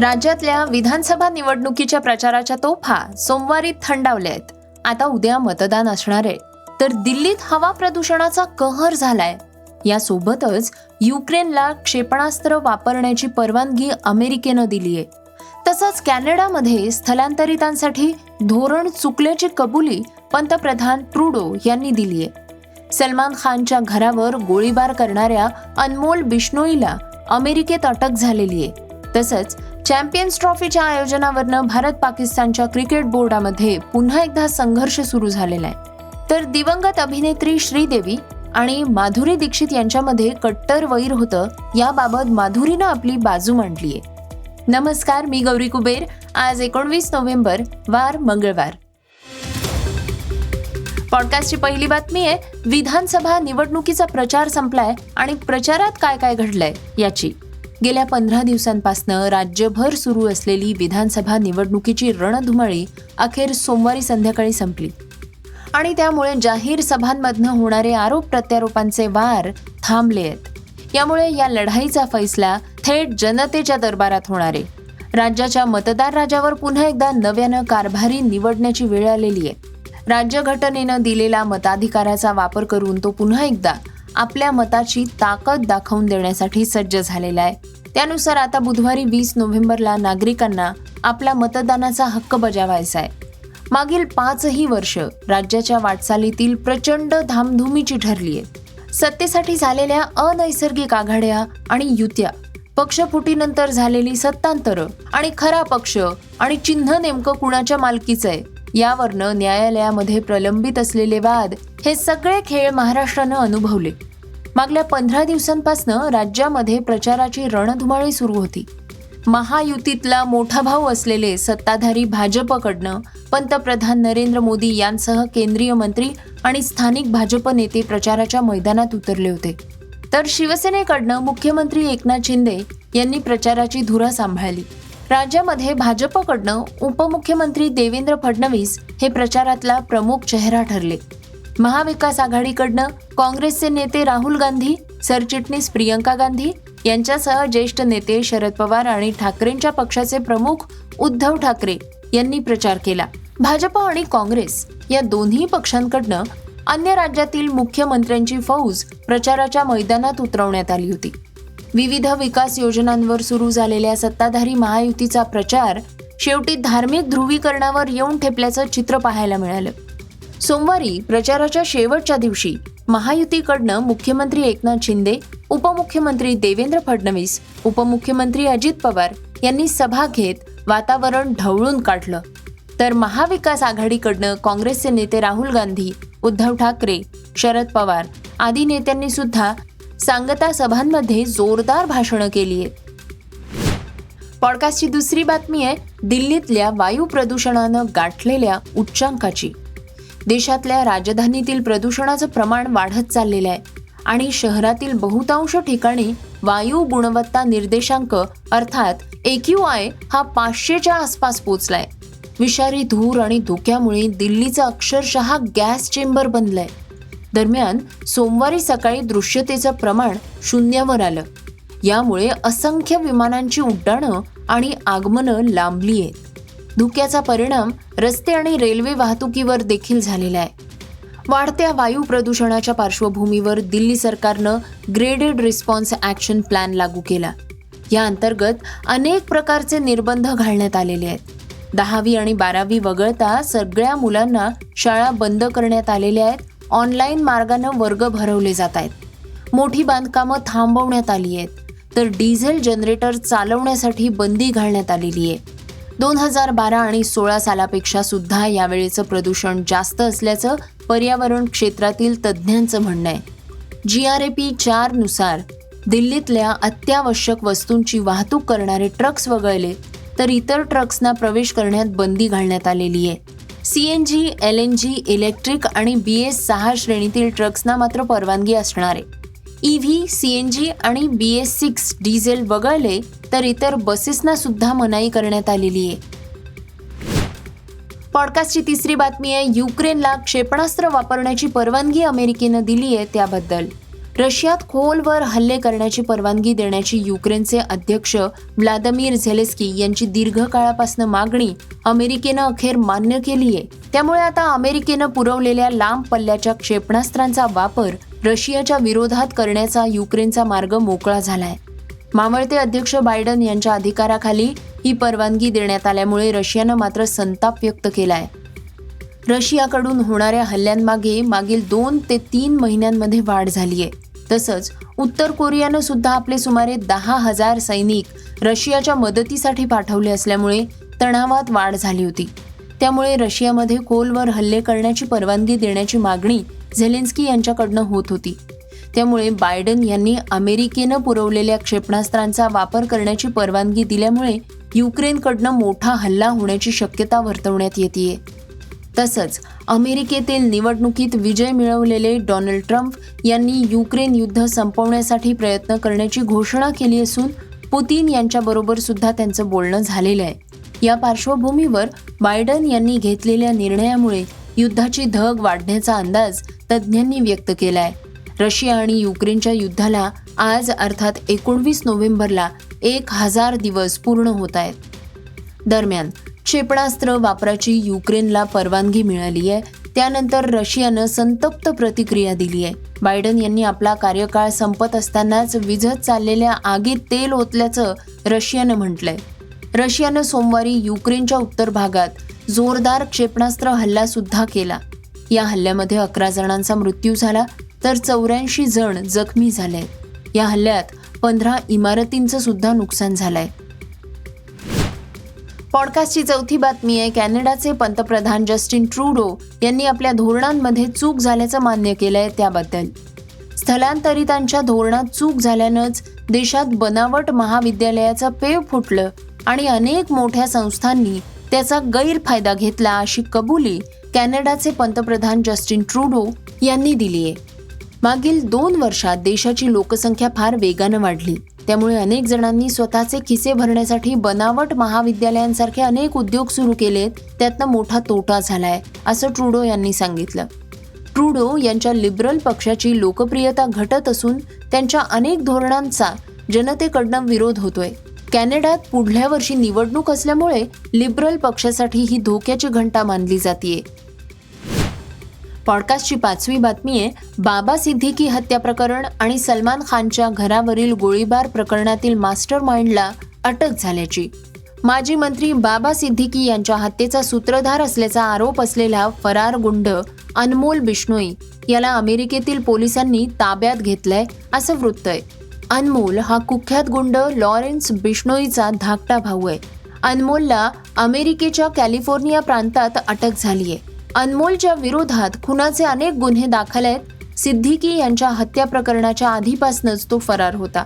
राज्यातल्या विधानसभा निवडणुकीच्या प्रचाराच्या तोफा सोमवारी थंडावल्या आहेत. आता उद्या मतदान असणार आहे. तर दिल्लीत हवा प्रदूषणाचा कहर झालाय. यासोबतच युक्रेनला क्षेपणास्त्र वापरण्याची परवानगी अमेरिकेनं दिली आहे. तसंच कॅनडामध्ये स्थलांतरितांसाठी धोरण चुकल्याची कबुली पंतप्रधान ट्रुडो यांनी दिली आहे. सलमान खानच्या घरावर गोळीबार करणाऱ्या अनमोल बिश्नोईला अमेरिकेत अटक झालेली आहे. तसंच चॅम्पियन्स ट्रॉफीच्या आयोजनावरनं भारत पाकिस्तानच्या क्रिकेट बोर्डामध्ये पुन्हा एकदा संघर्ष सुरू झालेला आहे. तर दिवंगत अभिनेत्री श्रीदेवी आणि माधुरी दीक्षित यांच्यामध्ये कट्टर वैर होतं याबाबत माधुरीनं आपली बाजू मांडली आहे. नमस्कार मी गौरी कुबेर. आज एकोणवीस नोव्हेंबर वार मंगळवार. पॉडकास्टची पहिली बातमी आहे विधानसभा निवडणुकीचा प्रचार संपलाय आणि प्रचारात काय काय घडलंय याची. गेल्या पंधरा दिवसांपासनं राज्यभर सुरू असलेली विधानसभा निवडणुकीची रणधुमाळी अखेर सोमवारी संध्याकाळी संपली. आणि त्यामुळे जाहीर सभांमधनं होणारे आरोप प्रत्यारोपांचे वार थांबले आहेत. यामुळे या लढाईचा फैसला थेट जनतेच्या दरबारात होणार आहे. राज्याच्या मतदार राजावर पुन्हा एकदा नव्यानं कारभारी निवडण्याची वेळ आलेली आहे. राज्यघटनेनं दिलेला मताधिकाराचा वापर करून तो पुन्हा एकदा आपल्या मताची ताकद दाखवून देण्यासाठी सज्ज झालेला आहे. त्यानुसार आता बुधवारी वीस नोव्हेंबरला नागरिकांना आपला मतदानाचा हक्क बजावायचा आहे. मागील पाचही वर्ष राज्याच्या वाटचालीतील प्रचंड धामधुमीची ठरली आहे. सत्तेसाठी झालेल्या अनैसर्गिक आघाड्या आणि युत्या पक्षफुटीनंतर झालेली सत्तांतर आणि खरा पक्ष आणि चिन्ह नेमकं कुणाच्या मालकीचं आहे? यावरनं न्यायालयामध्ये प्रलंबित असलेले वाद हे सगळे खेळ महाराष्ट्रानं अनुभवले. मागल्या पंधरा दिवसांपासनं राज्यामध्ये प्रचाराची रणधुमाळी सुरू होती. महायुतीतला मोठा भाऊ असलेले सत्ताधारी भाजपकडनं पंतप्रधान नरेंद्र मोदी यांसह केंद्रीय मंत्री आणि स्थानिक भाजप नेते प्रचाराच्या मैदानात उतरले होते. तर शिवसेनेकडनं मुख्यमंत्री एकनाथ शिंदे यांनी प्रचाराची धुरा सांभाळली. राज्यामध्ये भाजपकडनं उपमुख्यमंत्री देवेंद्र फडणवीस हे प्रचारातला प्रमुख चेहरा ठरले. महाविकास आघाडीकडनं काँग्रेसचे नेते राहुल गांधी सरचिटणीस प्रियंका गांधी यांच्यासह ज्येष्ठ नेते शरद पवार आणि ठाकरेंच्या पक्षाचे प्रमुख उद्धव ठाकरे यांनी प्रचार केला. भाजप आणि काँग्रेस या दोन्ही पक्षांकडनं अन्य राज्यातील मुख्यमंत्र्यांची फौज प्रचाराच्या मैदानात उतरवण्यात आली होती. विविध विकास योजनांवर सुरू झालेल्या सत्ताधारी महायुतीचा प्रचार शेवटी धार्मिक ध्रुवीकरणावर येऊन ठेपल्याचं चित्र पाहायला मिळालं. सोमवारी प्रचाराच्या शेवटच्या दिवशी महायुतीकडनं मुख्यमंत्री एकनाथ शिंदे उपमुख्यमंत्री देवेंद्र फडणवीस उपमुख्यमंत्री अजित पवार यांनी सभा घेत वातावरण ढवळून काढलं. तर महाविकास आघाडीकडनं काँग्रेसचे नेते राहुल गांधी उद्धव ठाकरे शरद पवार आदी नेत्यांनी सुद्धा सांगता सभांमध्ये जोरदार भाषणं केली आहेत. पॉडकास्टची दुसरी बातमी आहे दिल्लीतल्या वायू प्रदूषणानं गाठलेल्या उच्चांकाची. देशातल्या राजधानीतील प्रदूषणाचं प्रमाण वाढत चाललेलं आहे आणि शहरातील बहुतांश ठिकाणी वायू गुणवत्ता निर्देशांक अर्थात एक्यू आय हा पाचशेच्या आसपास पोचलाय. विषारी धूर आणि धुक्यामुळे दिल्लीचं अक्षरशः गॅस चेंबर बनलंय. दरम्यान सोमवारी सकाळी दृश्यतेचं प्रमाण शून्यावर आलं. यामुळे असंख्य विमानांची उड्डाणं आणि आगमनं लांबली आहेत. धुक्याचा परिणाम रस्ते आणि रेल्वे वाहतुकीवर देखील झालेला आहे. वाढत्या वायू प्रदूषणाच्या पार्श्वभूमीवर दिल्ली सरकारनं ग्रेडेड रिस्पॉन्स ॲक्शन प्लॅन लागू केला. या अंतर्गत अनेक प्रकारचे निर्बंध घालण्यात आलेले आहेत. दहावी आणि बारावी वगळता सगळ्या मुलांना शाळा बंद करण्यात आलेल्या आहेत ऑनलाईन मार्गानं वर्ग भरवले जात आहेत. मोठी बांधकामं थांबवण्यात आली आहेत. तर डिझेल जनरेटर चालवण्यासाठी बंदी घालण्यात आलेली आहे. दोन हजार बारा आणि सोळा सालापेक्षा सुद्धा यावेळेचं प्रदूषण जास्त असल्याचं पर्यावरण क्षेत्रातील तज्ज्ञांचं म्हणणं आहे. जी आर ए पी चारनुसार दिल्लीतल्या अत्यावश्यक वस्तूंची वाहतूक करणारे ट्रक्स वगळले तर इतर ट्रक्सना प्रवेश करण्यात बंदी घालण्यात आलेली आहे. C N G L N G electric आणि बी एस सहा श्रेणीतील ट्रक्सना मात्र परवानगी असणार. आहे E V C N G आणि बी एस सिक्स डिझेल वगळले तर इतर बसेसना सुद्धा मनाई करण्यात आलेली आहे. पॉडकास्टची तिसरी बातमी आहे युक्रेनला क्षेपणास्त्र वापरण्याची परवानगी अमेरिकेनं दिली आहे त्याबद्दल. रशियात खोलवर हल्ले करण्याची परवानगी देण्याची युक्रेनचे अध्यक्ष व्लादिमीर झेलेस्की यांची दीर्घकाळापासून मागणी अमेरिकेनं अखेर मान्य केली आहे. त्यामुळे आता अमेरिकेनं पुरवलेल्या लांब पल्ल्याच्या क्षेपणास्त्रांचा वापर रशियाच्या विरोधात करण्याचा युक्रेनचा मार्ग मोकळा झालाय. मावळते अध्यक्ष बायडन यांच्या अधिकाराखाली ही परवानगी देण्यात आल्यामुळे रशियानं मात्र संताप व्यक्त केलाय. रशियाकडून होणाऱ्या हल्ल्यांमागे मागील दोन ते तीन महिन्यांमध्ये वाढ झाली आहे तसंच उत्तर कोरियानं सुद्धा आपले सुमारे दहा हजार सैनिक रशियाच्या मदतीसाठी पाठवले असल्यामुळे तणावात वाढ झाली होती. त्यामुळे रशियामध्ये कोलवर हल्ले करण्याची परवानगी देण्याची मागणी झेलेन्स्की यांच्याकडनं होत होती. त्यामुळे बायडन यांनी अमेरिकेनं पुरवलेल्या क्षेपणास्त्रांचा वापर करण्याची परवानगी दिल्यामुळे युक्रेनकडनं मोठा हल्ला होण्याची शक्यता वर्तवण्यात येते तसंच अमेरिकेतील निवडणुकीत विजय मिळवलेले डोनाल्ड ट्रम्प यांनी युक्रेन युद्ध संपवण्यासाठी प्रयत्न करण्याची घोषणा केली असून पुतीन यांच्याबरोबर सुद्धा त्यांचं बोलणं झालेलं आहे. या पार्श्वभूमीवर बायडन यांनी घेतलेल्या निर्णयामुळे युद्धाची धग वाढण्याचा अंदाज तज्ज्ञांनी व्यक्त केलाय. रशिया आणि युक्रेनच्या युद्धाला आज अर्थात एकोणवीस नोव्हेंबरला एक हजार दिवस पूर्ण होत आहेत. दरम्यान क्षेपणास्त्र वापराची युक्रेनला परवानगी मिळाली आहे. त्यानंतर रशियानं संतप्त प्रतिक्रिया दिली आहे. बायडन यांनी आपला कार्यकाळ संपत असतानाच विझत चाललेल्या आगीत तेल ओतल्याचं रशियानं म्हटलंय. रशियानं सोमवारी युक्रेनच्या उत्तर भागात जोरदार क्षेपणास्त्र हल्ला सुद्धा केला. या हल्ल्यामध्ये अकरा जणांचा मृत्यू झाला तर चौऱ्याऐंशी जण जखमी झाले. या हल्ल्यात पंधरा इमारतींचं सुद्धा नुकसान झालंय. पॉडकास्टची चौथी बातमी आहे. कॅनडाचे पंतप्रधान जस्टिन ट्रूडो यांनी आपल्या धोरणांमध्ये चूक झाल्याचं मान्य केलंय त्याबद्दल. स्थलांतरितांच्या धोरणात चूक झाल्यानंच देशात बनावट महाविद्यालयाचं पेव फुटलं आणि अनेक मोठ्या संस्थांनी त्याचा गैरफायदा घेतला अशी कबुली कॅनडाचे पंतप्रधान जस्टिन ट्रूडो यांनी दिली आहे मागील दोन वर्षात देशाची लोकसंख्या फार वेगानं वाढली. त्यामुळे अनेक जणांनी स्वतःचे खिसे भरण्यासाठी बनावट महाविद्यालयांसारखे अनेक उद्योग सुरू केलेत. त्यातनं मोठा तोटा झालाय असं ट्रुडो यांनी सांगितलं. ट्रुडो यांच्या लिबरल पक्षाची लोकप्रियता घटत असून त्यांच्या अनेक धोरणांचा जनतेकडनं विरोध होतोय. कॅनडात पुढल्या वर्षी निवडणूक असल्यामुळे लिबरल पक्षासाठी ही धोक्याची घंटा मानली जातीये. पॉडकास्टची पाचवी बातमी आहे बाबा सिद्दीकी हत्या प्रकरण आणि सलमान खानच्या घरावरील गोळीबार प्रकरणातील मास्टर माइंडला अटक झाल्याची. माजी मंत्री बाबा सिद्दीकी यांच्या हत्येचा सूत्रधार असल्याचा आरोप असलेला फरार गुंड अनमोल बिश्नोई याला अमेरिकेतील पोलिसांनी ताब्यात घेतलंय असं वृत्त आहे. अनमोल हा कुख्यात गुंड लॉरेन्स बिश्नोईचा धाकटा भाऊ आहे. अनमोलला अमेरिकेच्या कॅलिफोर्निया प्रांतात अटक झाली आहे. अनमोलच्या विरोधात खुनाचे अनेक गुन्हे दाखल आहेत. सिद्दीकी यांच्या हत्या प्रकरणाच्या आधीपासूनच तो फरार होता.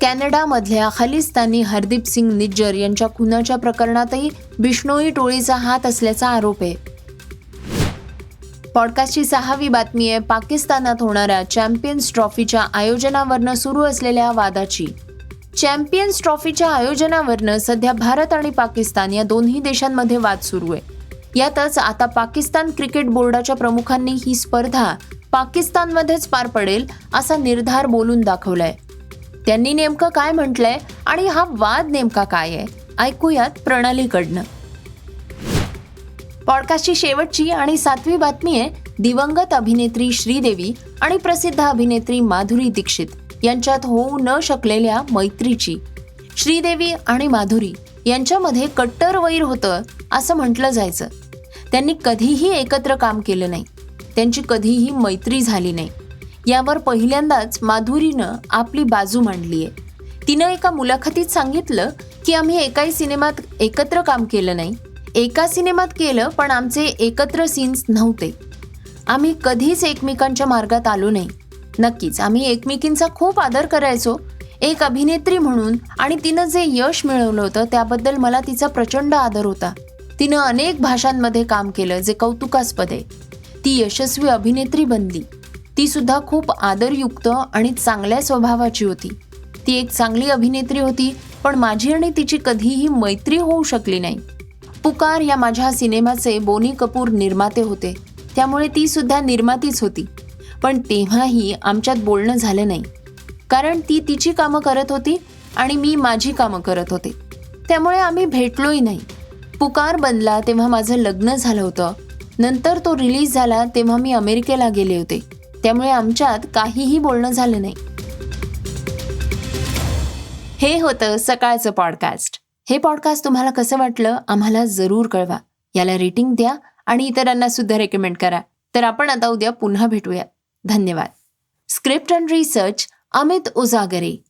कॅनडामधल्या खालिस्तानी हरदीप सिंग निज्जर यांच्या खुनाच्या प्रकरणातही बिष्णोई टोळीचा हात असल्याचा आरोप आहे. पॉडकास्टची सहावी बातमी आहे पाकिस्तानात होणाऱ्या चॅम्पियन्स ट्रॉफीच्या आयोजनावरनं सुरू असलेल्या वादाची. चॅम्पियन्स ट्रॉफीच्या आयोजनावरनं सध्या भारत आणि पाकिस्तान या दोन्ही देशांमध्ये वाद सुरू आहे. यातच आता पाकिस्तान क्रिकेट बोर्डाच्या प्रमुखांनी ही स्पर्धा पाकिस्तानमध्येच पार पडेल असा निर्धार बोलून दाखवलाय. त्यांनी नेमकं काय म्हटलंय आणि हा वाद नेमका काय आहे ऐकूयात प्रणालीकडनं. पॉडकास्टची शेवटची आणि सातवी बातमी आहे दिवंगत अभिनेत्री श्रीदेवी आणि प्रसिद्ध अभिनेत्री माधुरी दीक्षित यांच्यात होऊ न शकलेल्या मैत्रीची. श्रीदेवी आणि माधुरी यांच्यामध्ये कट्टर वैर होतं असं म्हटलं जायचं. त्यांनी कधीही एकत्र काम केलं नाही. त्यांची कधीही मैत्री झाली नाही. यावर पहिल्यांदाच माधुरीनं आपली बाजू मांडली आहे. तिनं एका मुलाखतीत सांगितलं की आम्ही एकाही सिनेमात एकत्र काम केलं नाही. एका सिनेमात केलं पण आमचे एकत्र सीन्स नव्हते. आम्ही कधीच एकमेकांच्या मार्गात आलो नाही. नक्कीच आम्ही एकमेकींचा खूप आदर करायचो. एक अभिनेत्री म्हणून आणि तिनं जे यश मिळवलं होतं त्याबद्दल मला तिचा प्रचंड आदर होता. तिनं अनेक भाषांमध्ये काम केलं जे कौतुकास्पद आहे. ती यशस्वी अभिनेत्री बनली. ती सुद्धा खूप आदरयुक्त आणि चांगल्या स्वभावाची होती. ती एक चांगली अभिनेत्री होती पण माझी आणि तिची कधीही मैत्री होऊ शकली नाही. पुकार या माझ्या सिनेमाचे बोनी कपूर निर्माते होते. त्यामुळे ती सुद्धा निर्मातीच होती. पण तेव्हाही आमच्यात बोलणं झालं नाही. कारण ती तिची कामं करत होती आणि मी माझी कामं करत होते. त्यामुळे आम्ही भेटलोही नाही. पुकार बनला तेव्हा माझं लग्न झालं होतं. नंतर तो रिलीज झाला तेव्हा मी अमेरिकेला गेले होते. त्यामुळे आमच्यात काहीही बोलणं झालं नाही. हे होतं सकाळचं पॉडकास्ट. हे पॉडकास्ट तुम्हाला कसं वाटलं आम्हाला जरूर कळवा. याला रेटिंग द्या आणि इतरांना सुद्धा रेकमेंड करा. तर आपण आता उद्या पुन्हा भेटूया. धन्यवाद. Script and research Amit Ujagare.